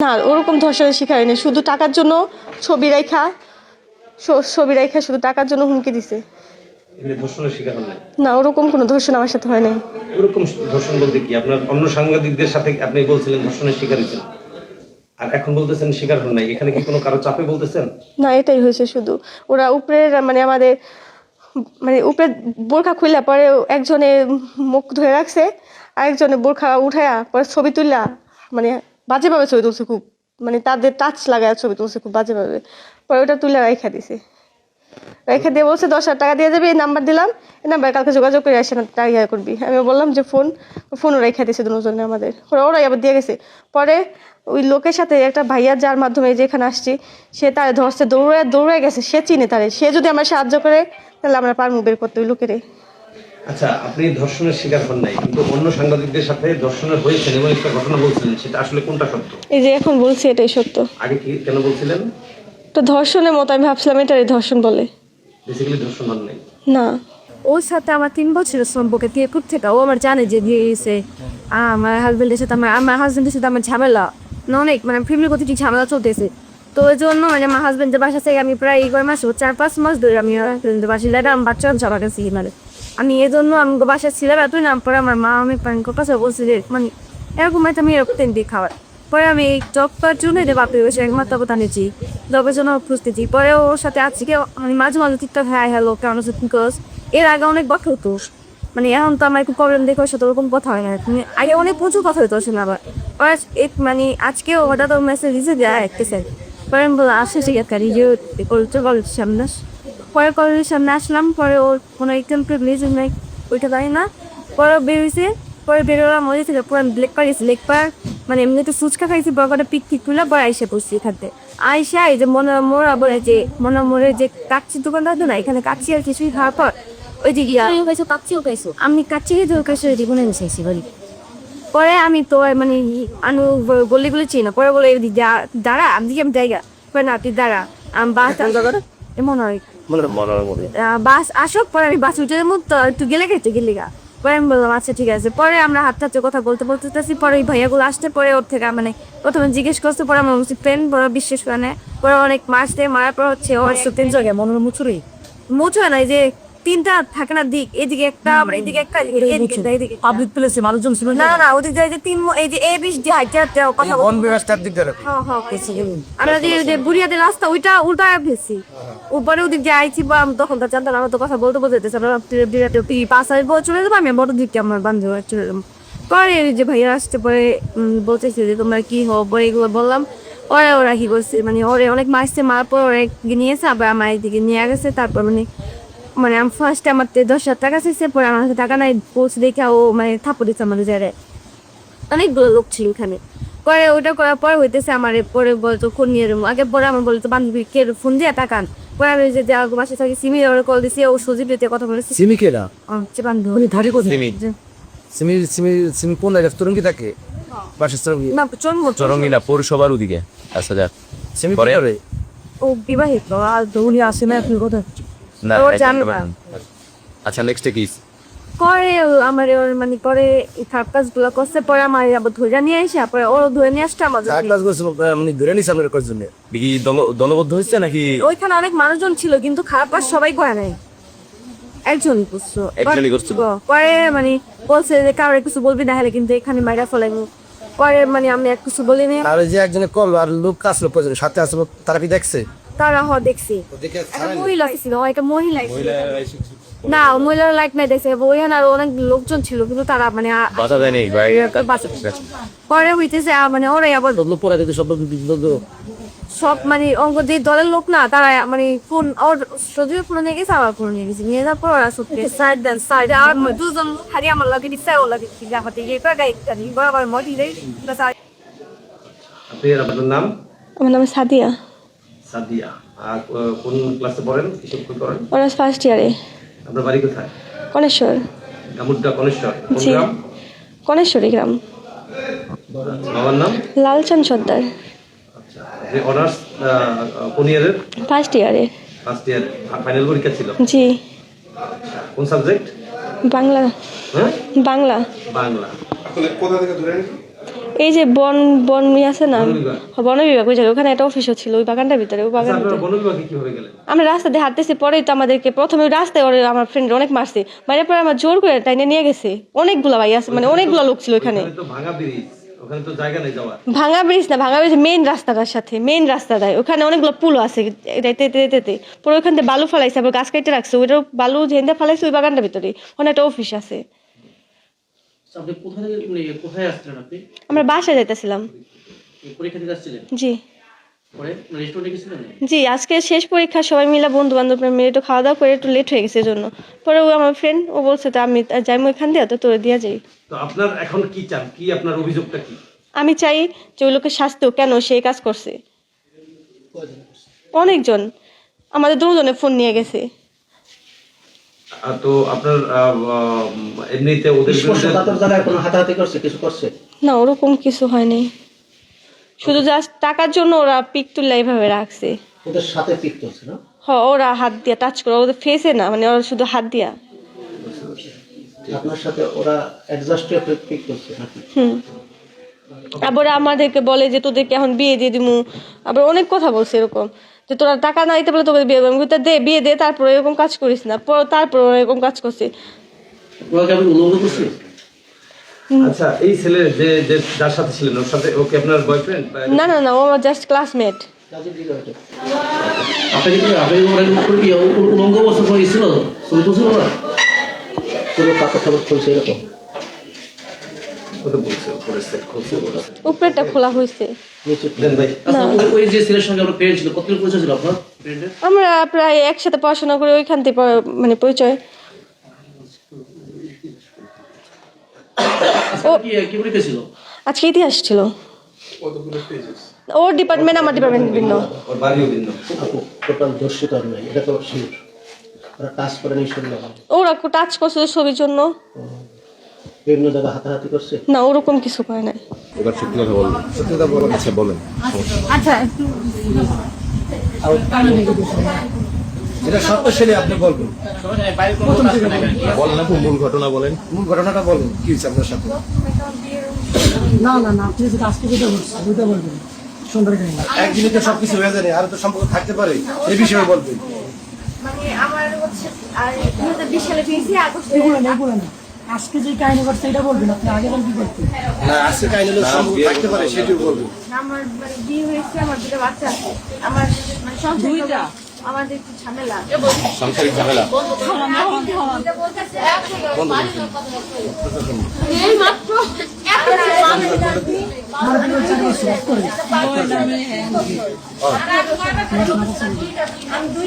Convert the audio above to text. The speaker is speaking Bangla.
না ওরকম ধর্ষণের শিকার হয়নি শুধু টাকার জন্য ছবি রেখা ছবি রেখা শুধু টাকার জন্য হুমকি দিছে। না ওরকম কোনো ধর্ষণ আমার সাথে হয় নাই। ওরকম ধর্ষণ বলতে কি? আপনার অন্য সাংবাদিকদের সাথে আপনি বলছিলেন ধর্ষণের শিকার হয়েছেন। আর এখন বলতেছেন শিকার হন নাই। এখানে কি কোনো কারও চাপে বলতেছেন? না এটাই হয়েছে শুধু। ওরা উপরের মানে আমাদের মানে উপরে বোরখা খুললা পরে একজনে মুখ ধরে রাখছে আরেকজনে বোরখা উঠায়া পরে ছবি তুললা মানে বাজেভাবে ছবি তুলছে খুব মানে তাদের টাচ লাগায় ছবি তুলছে খুব বাজেভাবে। পরে ওটা তুলে রেখা দিছে। রেখে দিয়ে বলছে, দশ হাজার টাকা দিয়ে যাবে, এই নাম্বার দিলাম, এই নাম্বার কালকে যোগাযোগ করে আসে না ইয়ে করবি। আমি বললাম যে, ফোন, ফোনও রেখে দিয়েছে দুজনে আমাদের। ওরাই আবার দিয়ে গেছে। পরে ওই লোকের সাথে একটা ভাইয়া যার মাধ্যমে যেখানে আসছি, সে তার ধরছে, দৌড়ে দৌড়ে গেছে, সে চিনে তারে। সে যদি আমার সাহায্য করে, তাহলে আমরা পারব বের করতে ওই লোকেরে। আচ্ছা আপনি ধর্ষণের শিকার হন নাই কিন্তু অন্য সাংবাদিকদের সাথে ধর্ষণের হয়েছেন এবং একটা ঘটনা বলছিলেন সেটা আসলে কোনটা সত্য? এই যে এখন বলছি এটাই সত্য। আগে কি কেন বলছিলেন? তো ধর্ষণের মতো আমি ভাবছিলাম এটাই ধর্ষণ বলে। বেসিক্যালি ধর্ষণ হন নাই। না। ওর সাথে আমার তিন বছরের সম্পর্ক দিয়ে কুট থেকে ও আমার জানে যে দিয়ে গেছে আমার হাজবেন্ডের সাথে আমার আমার হাজবেন্ডের সাথে আমার ঝামেলা। না অনেক মানে ফ্যামিলি প্রতিটি ঝামেলা চলতেছে। তো ওই জন্য মানে আমার হাজবেন্ডের বাসা থেকে আমি প্রায় এই কয় মাস চার পাঁচ মাস ধরে আমি হাজবেন্ডের বাসায় লাইটা বাচ্চা চাপা গেছি মানে আমি এই জন্য আমি বাসায় ছিলাম, এতই নাম পরে আমার মা আমি প্যাঙ্কর কাছে বলছি যে মানে এরকম একটা আমি এরকম দিই খাবার পরে আমি এই জব করার জন্য এটা বাপের বসে একমাত্র কথা নিয়েছি জবের জন্য প্রস্তুতি। পরে ওর সাথে আছি আজকে আমি মাঝে মাঝে ঠিকঠাক হ্যাঁ হ্যালো কেমন আছে বিকজ এর আগে অনেক বছর হতো। মানে এখন তো আমার একটু প্রবলেম দেখে ওর সাথে ওরকম কথা হয় না। আগে অনেক প্রচুর কথা হতো ওর আবার। পরে এক মানে আজকে হঠাৎ ওর মেসেজ দিছে যায় একটা স্যার পরে আমি বললাম, আসে ঠিক আছে যে করতে কলেজের সামনে আস। পরে কলেজের সামনে আসলাম পরে ওর কোনো একদম প্রিভিলেজ নাই ওইটা জানি না। পরে বেরোইছে পরে বেরোলাম ওই থেকে পুরো ব্লেক পার গেছে লেক পার মানে এমনিতে ফুচকা খাইছি বরকটা পিক ঠিক তুলে পরে আইসে পড়ছি এখানতে আইসা এই যে মনে মোরা বলে যে মনে মোড়ে যে কাচ্ছি দোকানটা আছে না এখানে কাচ্চি আর কিছুই খাওয়ার পর ওই যে গিয়া খাইছো কাচ্চিও খাইছো? আমি কাচ্চি খেতে ওর কাছে জীবনে মিশাইছি বলি। পরে আমি তো মানে আনু গলি গুলি চিনি না পরে বলে "এই দা- দাঁড়া আমি দিকে আমি জায়গা। পরে না তুই দাঁড়া আমি বাস এমন হয়। আহ, বাস আসুক পরে আমি বাস উঠে যাব তো তুই গেলে গেছে গেলি গা। পরে আমি বললাম আচ্ছা ঠিক আছে। পরে আমরা হাত হাতে কথা বলতে বলতে বলতেছি পরে ওই ভাইয়াগুলো আসতে পরে ওর থেকে মানে প্রথমে জিজ্ঞেস করতে পরে আমার ফ্রেন্ড পরে বিশ্বাস করে নেয়। পরে অনেক মাস দিয়ে মারার পর হচ্ছে ওর তিন জায়গায় মনে মুচুরি মুচু না যে তিনটা থাকে না দিক এদিকে একটা আবার এদিকে একটা এদিকে পাবলিক প্লেসে মানুষজন ছিল না না ওদিক দিয়ে যে তিন এই যে এ বিশ দিয়ে হাইটে হাইটে কথা বন ব্যবস্থার দিক ধরে হ্যাঁ, হ্যাঁ, আমরা যে বুড়িয়াদের রাস্তা ওইটা উল্টা ফেলছি। উপরে ওদিক যে আইছি, বা তখন তো জানতাম আমরা তো কথা বলতে বলতে যেতেছি, আমরা পাঁচ হাজার বছর চলে যাব, আমি বড় দিকটা আমার বান্ধব চলে যাব। পরে যে ভাইয়া আসতে পরে বলতেছে যে তোমরা কি পরে এগুলো বললাম। ওরা ওরা কি করছে মানে ওরে অনেক মারছে, মারার পর ওরা নিয়েছে আবার আমার এদিকে নিয়ে গেছে, তারপর মানে মানে আমি ফার্স্ট আমার দশ হাজার টাকা চাইছে, পরে আমার টাকা নাই পৌঁছে দেখে ও মানে থাপ্পড় দিচ্ছে আমাদের জায়গায়। অনেকগুলো লোক ছিল এখানে। পরে ওটা করার পর হইতেছে আমার পরে বলতো ফোন নিয়ে আগে পরে আমার বলতো বান্ধবী কে ফোন দিয়ে টাকান পরে আমি যে দেওয়া মাসে থাকি সিমি ওরা কল দিছি ও সুজিব দিতে কথা বলেছি সিমি কেরা হচ্ছে বান্ধব। উনি ধারে কোথায়? সিমি। যে, সিমি সিমি সিমি কোন জায়গায়? থাকে? বাসের চরঙ্গি না চরঙ্গিনা পৌরসভার ওদিকে। আচ্ছা যাক। সিমি পরে? ও বিবাহিত আর উনি আসে না আপনি কোথায়? না না। আচ্ছা। নেক্সট কি? পরে ও- আমার ওর মানে পরে খারাপ কাজগুলো করছে পরে আমার আবার ধরে নিয়ে এসে পরে ওর ধরে নিয়ে আসছে আমার চার ক্লাস করছে মানে ধরে নিছে আপনার কয়েকজন কি দল- দলবদ্ধ হচ্ছে নাকি? ওইখানে অনেক মানুষজন ছিল কিন্তু খারাপ কাজ সবাই করে নাই। একজন করছ। পরে মানে বলছে যে কারোর কিছু বলবি না হলে কিন্তু এখানে মাইরা ফেলাইবো পরে মানে আমি আর কিছু বলিনি। আর যে একজনে কল আর লোক আসলো সাথে আসলো তারা কি দেখছে? তারা হ দেখছি। মহিলা ছিল ও একটা মহিলা। না মহিলার লাইট নাই দেখছে। ওইখানে আর অনেক লোকজন ছিল কিন্তু তারা মানে বাধা দেয়নি ভাই পরে হইতেছে মানে ওরাই আবার পরে দিতে সব সব মানে অঙ্ক যে দলের লোক না তারা মানে ফোন ওর সজীব ফোন নিয়ে গেছে আবার ফোন নিয়ে গেছে। নিয়ে যাওয়ার পর ওরা সত্যি সাইড দেন সাইড আর দুজন হারি আমার লাগে দিচ্ছে ও লাগে জাহাতে গিয়ে কয় গাই কানি বরাবর মটি দেই। আপনি আপনার নাম? আমার নাম সাদিয়া। সাদিয়া। আর কোন ক্লাসে পড়েন? কিসব কি করেন অনার্স ফার্স্ট ইয়ারে আপনার বাড়ি কোথায়? কনেশ্বর গামুড্ডা কনেশ্বর জি। গ্রাম? কনেশ্বরী গ্রাম। বাবার নাম? লালচাঁদ সর্দার। আচ্ছা যে অনার্স কোন ইয়ারের ফার্স্ট ইয়ারে ফার্স্ট ইয়ার ফাইনাল পরীক্ষা ছিল? জি। কোন সাবজেক্ট বাংলা। হ্যাঁ? বাংলা। বাংলা। এই যে বন বন ইয়ে আছে না? বন বিভাগ। ওই জায়গায় ওখানে একটা অফিসও ছিল ওই বাগানটার ভিতরে ওই আচ্ছা, গেলেন? আমরা রাস্তা দিয়ে হাঁটতেছি পরেই তো আমাদেরকে প্রথমে ওই রাস্তায় ওরে আমার ফ্রেন্ড অনেক মারছে। বাইরে পরে আমার জোর করে টাইনে নিয়ে গেছে। অনেকগুলা ভাই আছে মানে অনেকগুলা লোক ছিল ওখানে ভাঙা ব্রিজ না ভাঙা ব্রিজ মেইন রাস্তাটার সাথে মেইন রাস্তাটায়। ওখানে অনেকগুলো পুল আছে পরে ওখান থেকে বালু ফালাইছে আবার গাছ কেটে রাখছে ওইটার বালু ঝেন্দে ফালাইছে ওই বাগানটার ভিতরে। ওখানে একটা অফিস আছে। আপনি কোথায় থেকে মানে কোথায় আসছিলেন আপনি? আমরা বাসায় যাইতেছিলাম। পরীক্ষা দিতে আসছিলেন? জি। পরে রেস্টুরেন্টে গেছিলেন? জি আজকে শেষ পরীক্ষা সবাই মিলে বন্ধু বান্ধব মিলে একটু খাওয়া দাওয়া করে একটু লেট হয়ে গেছে এজন্য। পরে ও আমার ফ্রেন্ড ও বলছে তো আমি যাই ওইখান দিয়ে তো তোরে দিয়া যাই। তো আপনার এখন কি চান? কি আপনার অভিযোগটা কি? আমি চাই যে ওই লোকের শাস্তি কেন সে কাজ করছে? অনেকজন। আমাদের দুজনে ফোন নিয়ে গেছে। তো আপনার এমনিতে ওদের জায়গায় কোনো হাতাহাতি করছে কিছু করছে? না ওরকম কিছু হয়নি। শুধু জাস্ট টাকার জন্য ওরা পিক তুলে এইভাবে রাখছে। ওদের সাথে পিক করছে না? হ ওরা হাত দিয়া টাচ করে ওদের ফেসে না মানে ওরা শুধু হাত দিয়া। আপনার সাথে ওরা অ্যাডজাস্ট পিক করছে নাকি? হুম। আবার আমাদেরকে বলে যে তোদেরকে এখন বিয়ে দিয়ে দিমু। আবার অনেক কথা বলছে এরকম। যে তোরা টাকা না দিতে পারলে তোকে বিয়ে দেবো। আমি তা দে বিয়ে দে তারপর এরকম কাজ করিস না। পর- তারপর এরকম কাজ করছে। আচ্ছা এই ছেলে যে যে যার সাথে ছিলেন ওর সাথে ওকে আপনার বয়ফ্রেন্ড না না না ও আমার জাস্ট ক্লাসমেট আপনি কি আপনি কি হয়েছিল ছবি তুলছিল না? পুরো খুলছে এরকম ও তো বলছে উপরে সেট খুলছে বলেছে। উপরেরটা খোলা হয়েছে। নিচে দেন ভাই আচ্ছা আমরা প্রায় একসাথে পড়াশোনা করে ওইখান থেকে মানে পরিচয়। আজকে ছিল? আজকে ইতিহাস ছিল। ওর ডিপার্টমেন্ট আমার ডিপার্টমেন্ট ভিন্ন। ওর বাড়িও ভিন্ন। আপু টোটাল ধর্ষিত নাই এটা তো শিওর ওরা কাজ করে নেই শুনলাম ওরা টাচ করছে ছবির জন্য। বিভিন্ন জায়গায় হাতাহাতি করছে? না ওরকম কিছু করে নাই। এবার সত্যি কথা বলুন সত্যি কথা বলুন আচ্ছা বলেন আচ্ছা এটা সত্য আপনি বলবেন। বলেন। না মূল ঘটনা বলেন? মূল ঘটনাটা বলুন কি হয়েছে আপনার সাথে? না না না আপনি যেটা আজকে যেটা বলছেন ওইটা বলবেন। একদিনে তো সবকিছু হয়ে যায় আর তো সম্পর্ক থাকতে পারে এই বিষয়ে বলবেন। মানে আমার হচ্ছে আর দু হাজার বিশ সালে পেয়েছি আগস্টে এগুলো না এগুলো না আজকে যে কাহিনী করছে এটা বলবেন আপনি? আগে কি করতেন না আজকে কাহিনী হলে সম্পর্ক থাকতে পারে সেটিও বলবেন। আমার মানে বিয়ে হয়েছে আমার দুটো বাচ্চা আছে। আমার মানে সংসার আমাদের একটু ঝামেলা। সাংসারিক ঝামেলা? এই মাত্র আমি দুই